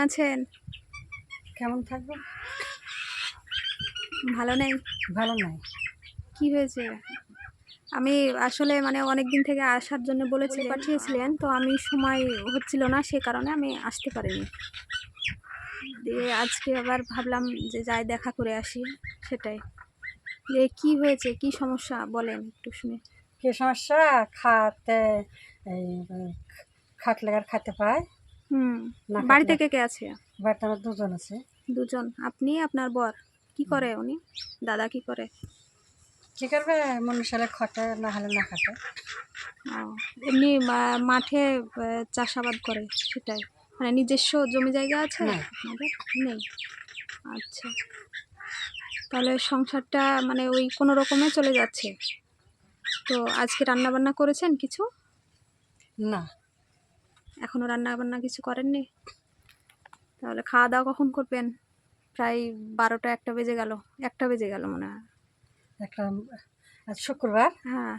আছেন? কেমন থাকব ভালো নেই? ভালো নাই। কি হয়েছে? আমি আসলে মানে অনেক দিন থেকে আসার জন্য বলেছি পাঠিয়েছিলেন তো আমি সময় হচ্ছিল না সে কারণে আমি আসতে পারিনি। দিয়ে আজকে আবার ভাবলাম যে যাই দেখা করে আসি সেটাই। যে কি হয়েছে? কি সমস্যা? বলেন একটু শুনে। কি সমস্যা? খাতে এই উম, খাটলে খাতে পায়? হুম। বাড়িতে কে কে আছে? বাড়িতে আমার দুজন আছে। দুজন। আপনি আপনার বর? কি করে উনি? দাদা কি করে? কি করবে? মনুষ্যলে খটে না হলে না খাটে। এমনি মাঠে চাষাবাদ করে সেটাই। মানে নিজস্ব জমি জায়গা আছে? না। আপনাদের? নেই। আচ্ছা। তাহলে সংসারটা মানে ওই কোনো রকমে চলে যাচ্ছে। তো আজকে রান্না বান্না করেছেন কিছু? না। এখনও রান্না বান্না কিছু করেননি। তাহলে খাওয়া দাওয়া কখন করবেন? প্রায় বারোটা একটা বেজে গেল। একটা বেজে গেল মনে হয়। একটা আজ শুক্রবার? হ্যাঁ।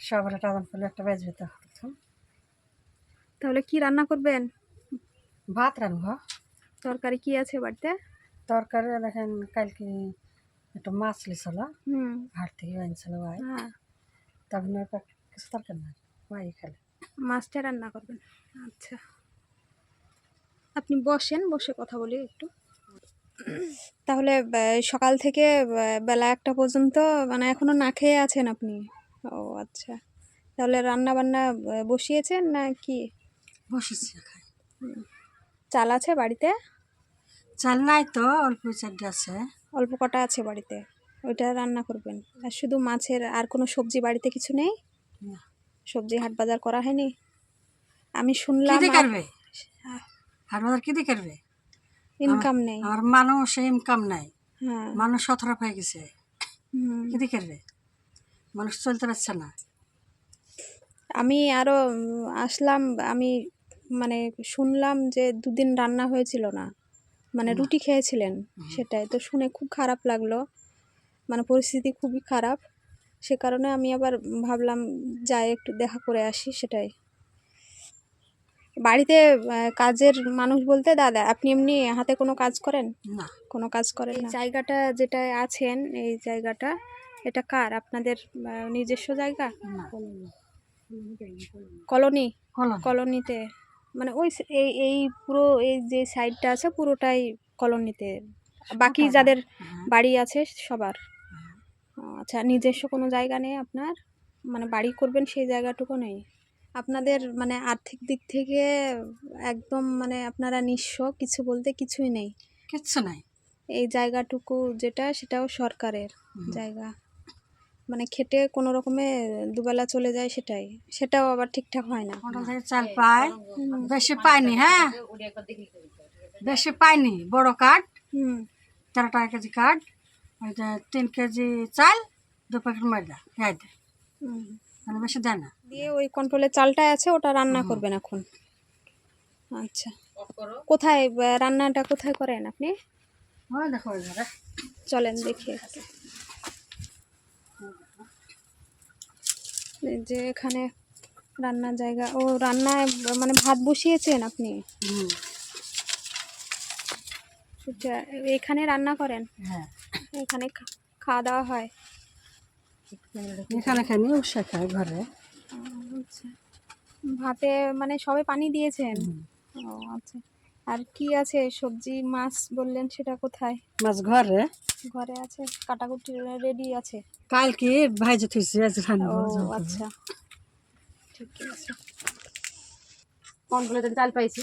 সবার টাউন করলে একটা বেজবে তো তাহলে কি রান্না করবেন? ভাত রানবো তরকারি কি আছে বাড়িতে? তরকারি দেখেন কালকে একটু মাছ লিছিল। হুম। হাট থেকে আনছিল ভাই। হ্যাঁ। তখন কিছু তরকারি না ভাই খেলে মাছটা রান্না করবেন। আচ্ছা। আপনি বসেন বসে কথা বলি একটু। তাহলে সকাল থেকে বেলা একটা পর্যন্ত মানে এখনও না খেয়ে আছেন আপনি? ও আচ্ছা। তাহলে রান্না বান্না বসিয়েছেন না কি? বসেছি চাল আছে বাড়িতে? চাল নাই তো অল্প চারটে আছে। অল্প কটা আছে বাড়িতে। ওইটা রান্না করবেন। আর শুধু মাছের আর কোনো সবজি বাড়িতে কিছু নেই? না। সবজি হাট বাজার করা হয়নি। আমি শুনলাম হাট বাজার কি করবে ইনকাম নেই। আমার মানুষ ইনকাম নাই। হ্যাঁ। মানুষ সতরা হয়ে গেছে। কি করবে মানুষ চলতে পারছে না। আমি আরও আসলাম আমি মানে শুনলাম যে দুদিন রান্না হয়েছিল না। মানে রুটি খেয়েছিলেন সেটাই। তো শুনে খুব খারাপ লাগল। মানে পরিস্থিতি খুবই খারাপ। সে কারণে আমি আবার ভাবলাম যাই একটু দেখা করে আসি সেটাই। বাড়িতে কাজের মানুষ বলতে দাদা আপনি এমনি হাতে কোনো কাজ করেন? না। কোনো কাজ করেন না? জায়গাটা যেটা আছেন এই জায়গাটা এটা কার? আপনাদের নিজস্ব জায়গা? কলোনি? কলোনিতে। মানে ওই এই এই পুরো এই যে সাইডটা আছে পুরোটাই কলোনিতে। বাকি যাদের হ্যাঁ। বাড়ি আছে সবার। আচ্ছা নিজস্ব কোনো জায়গা নেই আপনার? মানে বাড়ি করবেন সেই জায়গাটুকু নেই? আপনাদের মানে আর্থিক দিক থেকে একদম মানে আপনারা নিঃস্ব কিছু বলতে কিছুই নেই? কিচ্ছু নাই। এই জায়গাটুকু যেটা সেটাও সরকারের জায়গা। মানে খেটে কোনো রকমে দুবেলা চলে যায় সেটাই। সেটাও আবার ঠিকঠাক হয় না। চাল পায়। বেশি পাইনি হ্যাঁ? বেশি পাইনি বড় কাঠ। হুম। তেরো টাকা কেজি কাঠ। ওইটা তিন কেজি চাল দু প্যাকেট ময়দা হুম। মানে বেশি দেয় না। দিয়ে ওই কন্ট্রোলের চালটা আছে ওটা রান্না করবেন এখন। আচ্ছা। কোথায় রান্নাটা কোথায় করেন আপনি? দেখো চলেন দেখি। যে এখানে রান্নার জায়গা। ও রান্নায় মানে ভাত বসিয়েছেন আপনি? হুম। আচ্ছা, এখানে রান্না করেন? হ্যাঁ। এখানে খাওয়া দাওয়া হয়। এখানে খানি উৎসা খায় ঘরে। আচ্ছা। ভাতে মানে সবে পানি দিয়েছেন? ও আচ্ছা। আর কি আছে? সবজি মাছ বললেন সেটা কোথায়? মাছ ঘরে? ঘরে আছে। কাটাকুটি রেডি আছে? কালকে ভাইজে থুইছি আজ ও আচ্ছা। ঠিক আছে। চাল পাইছি।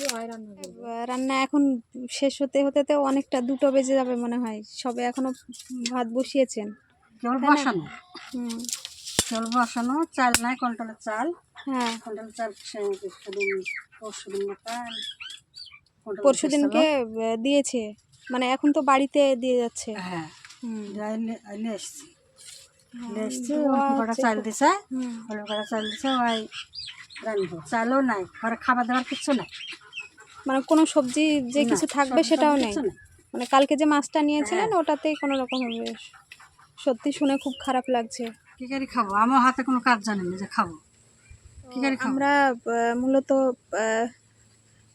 রান্না এখন শেষ হতে হতে তো অনেকটা দুটো বেজে যাবে মনে হয়। সবে এখনও ভাত বসিয়েছেন। কেবল বসানো। কেবল বসানো চাল নাই কন্ট্রোলের চাল। হ্যাঁ। কন্ট্রোল চাল পরশু দিন পরশু দিনকে দিয়েছে? মানে এখন তো বাড়িতে দিয়ে যাচ্ছে। হ্যাঁ। হুম। নিয়ে এসছি। হ্যাঁ, নিয়ে এসছি চাল দিছে। চাল দিছে ওই চালও নাই ঘরে খাবার দাবার কিচ্ছু নাই। মানে কোনো সবজি যে কিছু থাকবে সেটাও নেই। মানে কালকে যে মাছটা নিয়েছিলেন হ্যাঁ। ওটাতেই কোনো রকম হবে সত্যি শুনে খুব খারাপ লাগছে। কি করে খাব? আমার হাতে কোনো কাজ জানি না যে খাব। কি করে আমরা মূলত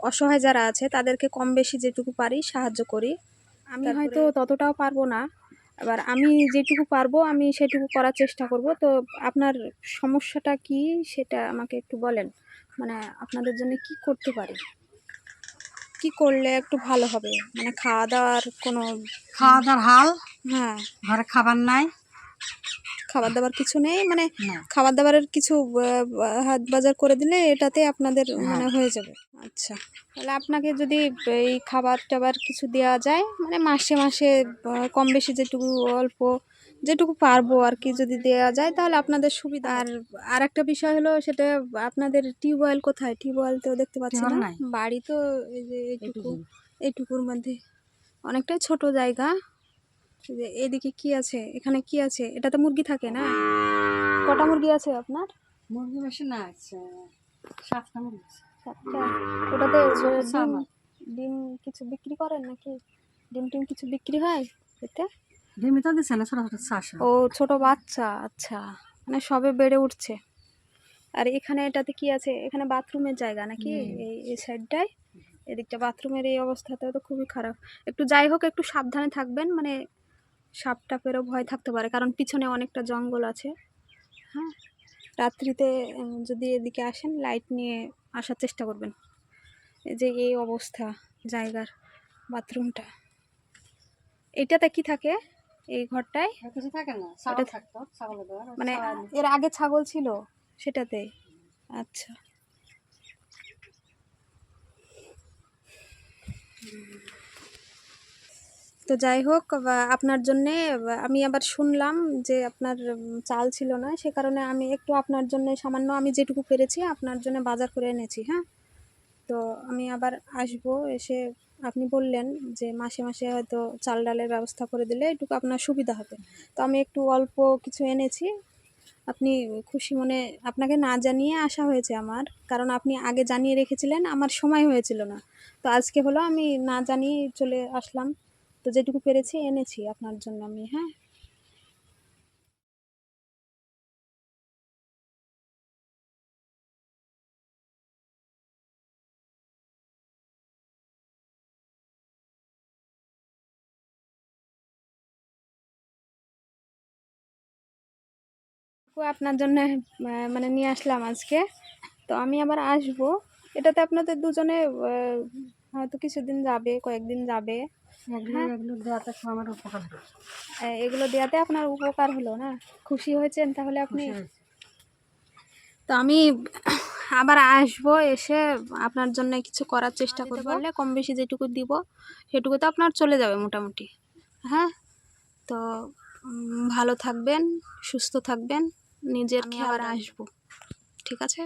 অসহায় যারা আছে তাদেরকে কম বেশি যেটুকু পারি সাহায্য করি। আমি হয়তো ততটাও পারব না। এবার আমি যেটুকু পারব আমি সেটুকু করার চেষ্টা করব। তো আপনার সমস্যাটা কি সেটা আমাকে একটু বলেন। মানে আপনাদের জন্য কি করতে পারি? কি করলে একটু ভালো হবে? মানে খাওয়া দাওয়ার কোনো খাওয়া দাওয়ার হাল? হ্যাঁ। ঘরে খাবার নাই? খাবার দাবার কিছু নেই মানে খাবার দাবারের কিছু হাত বাজার করে দিলে এটাতে আপনাদের মানে হয়ে যাবে। আচ্ছা তাহলে আপনাকে যদি এই খাবার টাবার কিছু দেওয়া যায় মানে মাসে মাসে কম বেশি যেটুকু অল্প যেটুকু পারব আর কি যদি দেওয়া যায় তাহলে আপনাদের সুবিধা আর আর একটা বিষয় হলো সেটা আপনাদের টিউবওয়েল কোথায়? টিউবওয়েল তো দেখতে পাচ্ছি না। বাড়ি তো এই যে এইটুকু এইটুকু। এইটুকুর মধ্যে। অনেকটাই ছোট জায়গা। যে এদিকে কি আছে? এখানে কি আছে? এটাতে মুরগি থাকে না? কটা মুরগি আছে আপনার? মুরগি বেশি না আছে সাতটা মুরগি সাতটা। ওটাতে ডিম কিছু বিক্রি করেন নাকি? ডিম টিম কিছু বিক্রি হয় এতে? ডিমি তো দিচ্ছে না ছোট ছোট চাষ। ও ছোট বাচ্চা আচ্ছা। মানে সবে বেড়ে উঠছে। আর এখানে এটাতে কি আছে? এখানে বাথরুমের জায়গা নাকি? এই এই সাইডটায়? এদিকটা বাথরুমের এই অবস্থাতে তো খুবই খারাপ। একটু যাই হোক একটু সাবধানে থাকবেন। মানে সাপ টাপেরও ভয় থাকতে পারে কারণ পিছনে অনেকটা জঙ্গল আছে। হ্যাঁ রাত্রিতে যদি এদিকে আসেন লাইট নিয়ে আসার চেষ্টা করবেন। এই যে এই অবস্থা জায়গার বাথরুমটা। এটাতে কি থাকে? এই ঘরটায়? কিছু থাকে না ছাগল ওটা- থাকতো ছাগলের মানে এর আগে ছাগল ছিল সেটাতে? আচ্ছা। তো যাই হোক আপনার জন্যে আমি আবার শুনলাম যে আপনার চাল ছিল না, সে কারণে আমি একটু আপনার জন্য সামান্য আমি যেটুকু পেরেছি, আপনার জন্য বাজার করে এনেছি হ্যাঁ? তো আমি আবার আসব, এসে আপনি বললেন যে মাসে মাসে হয়তো চাল ডালের ব্যবস্থা করে দিলে এটুকু আপনার সুবিধা হবে। তো আমি একটু অল্প কিছু এনেছি। আপনি খুশি মনে, আপনাকে না জানিয়ে আসা হয়েছে আমার, কারণ আপনি আগে জানিয়ে রেখেছিলেন, আমার সময় হয়েছিল না। তো আজকে হলো আমি না জানিয়ে চলে আসলাম। তো যেটুকু পেরেছি এনেছি আপনার জন্য আমি হ্যাঁ? আপনার জন্য মানে নিয়ে আসলাম আজকে। তো আমি আবার আসব। এটাতে আপনাদের দুজনে হয়তো কিছুদিন যাবে, কয়েকদিন যাবে। এগুলো দেওয়াতে আমার উপকার এগুলো দেওয়াতে আপনার উপকার হলো না? খুশি হয়েছেন তাহলে আপনি? তো আমি আবার আসব এসে আপনার জন্য কিছু করার চেষ্টা করতে পারলে কম বেশি যেটুকু দিব সেটুকু তো আপনার চলে যাবে মোটামুটি। হ্যাঁ? তো ভালো থাকবেন সুস্থ থাকবেন নিজের আবার আসব। ঠিক আছে?